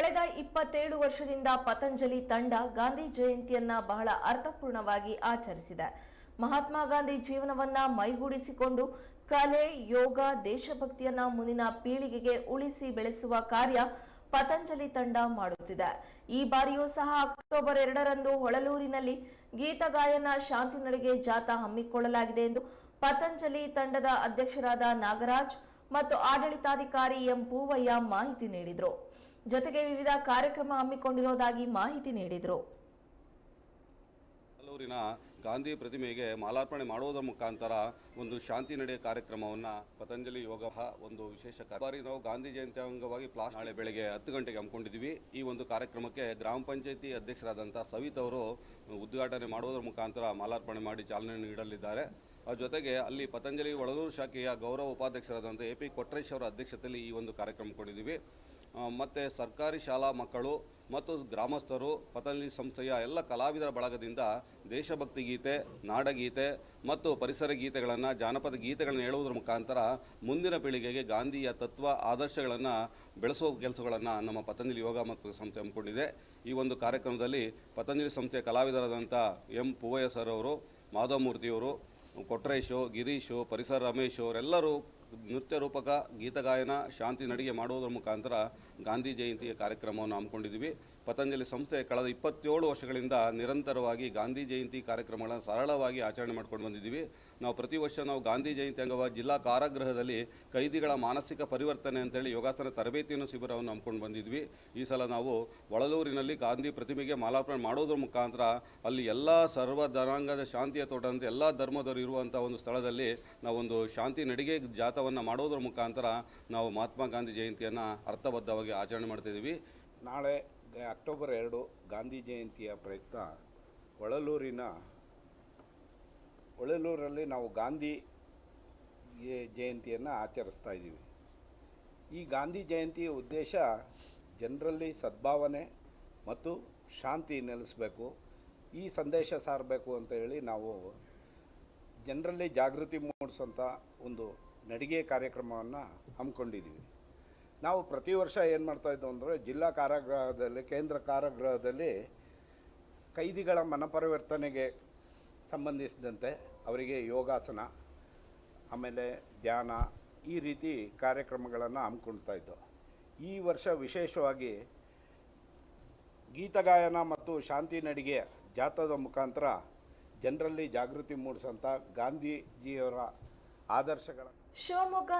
ಕಳೆದ ಇಪ್ಪತ್ತೇಳು ವರ್ಷದಿಂದ ಪತಂಜಲಿ ತಂಡ ಗಾಂಧಿ ಜಯಂತಿಯನ್ನ ಬಹಳ ಅರ್ಥಪೂರ್ಣವಾಗಿ ಆಚರಿಸಿದೆ. ಮಹಾತ್ಮ ಗಾಂಧಿ ಜೀವನವನ್ನ ಮೈಗೂಡಿಸಿಕೊಂಡು ಕಲೆ, ಯೋಗ, ದೇಶಭಕ್ತಿಯನ್ನ ಮುಂದಿನ ಪೀಳಿಗೆಗೆ ಉಳಿಸಿ ಬೆಳೆಸುವ ಕಾರ್ಯ ಪತಂಜಲಿ ತಂಡ ಮಾಡುತ್ತಿದೆ. ಈ ಬಾರಿಯೂ ಸಹ ಅಕ್ಟೋಬರ್ ಎರಡರಂದು ಹೊಳಲೂರಿನಲ್ಲಿ ಗೀತಗಾಯನ ಶಾಂತಿ ನಡಿಗೆ ಜಾಥಾ ಹಮ್ಮಿಕೊಳ್ಳಲಾಗಿದೆ ಎಂದು ಪತಂಜಲಿ ತಂಡದ ಅಧ್ಯಕ್ಷರಾದ ನಾಗರಾಜ್ ಮತ್ತು ಆಡಳಿತಾಧಿಕಾರಿ ಎಂ ಪೂವಯ್ಯ ಮಾಹಿತಿ ನೀಡಿದರು. ಜೊತೆಗೆ ವಿವಿಧ ಕಾರ್ಯಕ್ರಮ ಹಮ್ಮಿಕೊಂಡಿರುವುದಾಗಿ ಮಾಹಿತಿ ನೀಡಿದರು. ಕಲ್ಲೂರಿನ ಗಾಂಧಿ ಪ್ರತಿಮೆಗೆ ಮಾಲಾರ್ಪಣೆ ಮಾಡುವುದರ ಮುಖಾಂತರ ಒಂದು ಶಾಂತಿ ನಡೆಯ ಕಾರ್ಯಕ್ರಮವನ್ನು ಪತಂಜಲಿ ಯೋಗ ಒಂದು ವಿಶೇಷ. ಬಾರಿ ನಾವು ಗಾಂಧಿ ಜಯಂತಿ ಅಂಗವಾಗಿ ಪ್ಲಾಸ್ ನಾಳೆ ಬೆಳಗ್ಗೆ ಹತ್ತು ಗಂಟೆಗೆ ಹಮ್ಮಿಕೊಂಡಿದ್ದೀವಿ. ಈ ಒಂದು ಕಾರ್ಯಕ್ರಮಕ್ಕೆ ಗ್ರಾಮ ಪಂಚಾಯತಿ ಅಧ್ಯಕ್ಷರಾದಂಥ ಸವಿತ್ ಅವರು ಉದ್ಘಾಟನೆ ಮಾಡುವುದರ ಮುಖಾಂತರ ಮಾಲಾರ್ಪಣೆ ಮಾಡಿ ಚಾಲನೆ ನೀಡಲಿದ್ದಾರೆ. ಜೊತೆಗೆ ಅಲ್ಲಿ ಪತಂಜಲಿ ಒಳಗೂರು ಶಾಖೆಯ ಗೌರವ ಉಪಾಧ್ಯಕ್ಷರಾದಂಥ ಎ ಪಿ ಕೊಟ್ರೇಶ್ ಅವರ ಅಧ್ಯಕ್ಷತೆಯಲ್ಲಿ ಈ ಒಂದು ಕಾರ್ಯಕ್ರಮ ಕೊಂಡಿದ್ದೀವಿ ಆ, ಮತ್ತೆ ಸರ್ಕಾರಿ ಶಾಲಾ ಮಕ್ಕಳು ಮತ್ತು ಗ್ರಾಮಸ್ಥರು, ಪತಂಜಲಿ ಸಂಸ್ಥೆಯ ಎಲ್ಲ ಕಲಾವಿದರ ಬಳಗದಿಂದ ದೇಶಭಕ್ತಿ ಗೀತೆ, ನಾಡಗೀತೆ ಮತ್ತು ಪರಿಸರ ಗೀತೆಗಳನ್ನು, ಜಾನಪದ ಗೀತೆಗಳನ್ನು ಹೇಳುವುದರ ಮುಖಾಂತರ ಮುಂದಿನ ಪೀಳಿಗೆಗೆ ಗಾಂಧಿಯ ತತ್ವ ಆದರ್ಶಗಳನ್ನು ಬೆಳೆಸುವ ಕೆಲಸಗಳನ್ನು ನಮ್ಮ ಪತಂಜಲಿ ಯೋಗ ಮತ್ತು ಸಂಸ್ಥೆ ಹಮ್ಮಿಕೊಂಡಿದೆ. ಈ ಒಂದು ಕಾರ್ಯಕ್ರಮದಲ್ಲಿ ಪತಂಜಲಿ ಸಂಸ್ಥೆಯ ಕಲಾವಿದರಾದಂಥ ಎಂ ಪೂವಯ್ಯ ಸರ್ ಅವರು, ಮಾಧವಮೂರ್ತಿಯವರು ಕೊಟ್ರೇಶು, ಗಿರೀಶು, ಪರಿಸರ ರಮೇಶ್ ಅವರೆಲ್ಲರೂ ನೃತ್ಯ ರೂಪಕ ಗೀತಗಾಯನ ಶಾಂತಿ ನಡಿಗೆ ಮಾಡುವುದರ ಮುಖಾಂತರ ಗಾಂಧಿ ಜಯಂತಿಯ ಕಾರ್ಯಕ್ರಮವನ್ನು ಹಮ್ಮಿಕೊಂಡಿದ್ದೀವಿ. ಪತಂಜಲಿ ಸಂಸ್ಥೆ ಕಳೆದ ಇಪ್ಪತ್ತೇಳು ವರ್ಷಗಳಿಂದ ನಿರಂತರವಾಗಿ ಗಾಂಧಿ ಜಯಂತಿ ಕಾರ್ಯಕ್ರಮಗಳನ್ನು ಸರಳವಾಗಿ ಆಚರಣೆ ಮಾಡ್ಕೊಂಡು ಬಂದಿದ್ದೀವಿ. ನಾವು ಪ್ರತಿ ವರ್ಷ ನಾವು ಗಾಂಧಿ ಜಯಂತಿ ಅಂಗವಾಗಿ ಜಿಲ್ಲಾ ಕಾರಾಗೃಹದಲ್ಲಿ ಕೈದಿಗಳ ಮಾನಸಿಕ ಪರಿವರ್ತನೆ ಅಂತೇಳಿ ಯೋಗಾಸನ ತರಬೇತಿಯನ್ನು ಶಿಬಿರವನ್ನು ಹಮ್ಮಿಕೊಂಡು ಬಂದಿದ್ವಿ ಈ ಸಲ ನಾವು ಒಳಲೂರಿನಲ್ಲಿ ಗಾಂಧಿ ಪ್ರತಿಮೆಗೆ ಮಾಲಾರ್ಪಣೆ ಮಾಡೋದ್ರ ಮುಖಾಂತರ ಅಲ್ಲಿ ಎಲ್ಲ ಸರ್ವ ಜನಾಂಗದ ಶಾಂತಿಯ ತೋಟ ಅಂತ ಎಲ್ಲ ಧರ್ಮದವರು ಇರುವಂಥ ಒಂದು ಸ್ಥಳದಲ್ಲಿ ನಾವೊಂದು ಶಾಂತಿ ನಡಿಗೆ ಜಾಥವನ್ನು ಮಾಡೋದ್ರ ಮುಖಾಂತರ ನಾವು ಮಹಾತ್ಮ ಗಾಂಧಿ ಜಯಂತಿಯನ್ನು ಅರ್ಥಬದ್ಧವಾಗಿ ಆಚರಣೆ ಮಾಡ್ತಿದ್ದೀವಿ. ನಾಳೆ ಅಕ್ಟೋಬರ್ ಎರಡು ಗಾಂಧಿ ಜಯಂತಿಯ ಪ್ರಯುಕ್ತ ಹೊಳಲೂರಿನ, ಹೊಳಲೂರಲ್ಲಿ ನಾವು ಗಾಂಧಿ ಜಯಂತಿಯನ್ನು ಆಚರಿಸ್ತಾ ಇದ್ದೀವಿ. ಈ ಗಾಂಧಿ ಜಯಂತಿಯ ಉದ್ದೇಶ ಜನರಲ್ಲಿ ಸದ್ಭಾವನೆ ಮತ್ತು ಶಾಂತಿ ನೆಲೆಸಬೇಕು, ಈ ಸಂದೇಶ ಸಾರಬೇಕು ಅಂತ ಹೇಳಿ ನಾವು ಜನರಲ್ಲಿ ಜಾಗೃತಿ ಮೂಡಿಸೋಂಥ ಒಂದು ನಡಿಗೆ ಕಾರ್ಯಕ್ರಮವನ್ನು ಹಮ್ಮಿಕೊಂಡಿದ್ದೀವಿ. ನಾವು ಪ್ರತಿ ವರ್ಷ ಏನು ಮಾಡ್ತಾ ಇದ್ದೋ ಅಂದರೆ ಜಿಲ್ಲಾ ಕಾರಾಗೃಹದಲ್ಲಿ, ಕೇಂದ್ರ ಕಾರಾಗೃಹದಲ್ಲಿ ಕೈದಿಗಳ ಮನಪರಿವರ್ತನೆಗೆ ಸಂಬಂಧಿಸಿದಂತೆ ಅವರಿಗೆ ಯೋಗಾಸನ, ಆಮೇಲೆ ಧ್ಯಾನ, ಈ ರೀತಿ ಕಾರ್ಯಕ್ರಮಗಳನ್ನು ಹಮ್ಮಿಕೊಳ್ತಾ ಇದ್ದೋ. ಈ ವರ್ಷ ವಿಶೇಷವಾಗಿ ಗೀತಗಾಯನ ಮತ್ತು ಶಾಂತಿ ನಡಿಗೆ ಜಾಥಾದ ಮುಖಾಂತರ ಜನರಲ್ಲಿ ಜಾಗೃತಿ ಮೂಡಿಸೋಂಥ ಗಾಂಧೀಜಿಯವರ ಆದರ್ಶಗಳ ಶಿವಮೊಗ್ಗ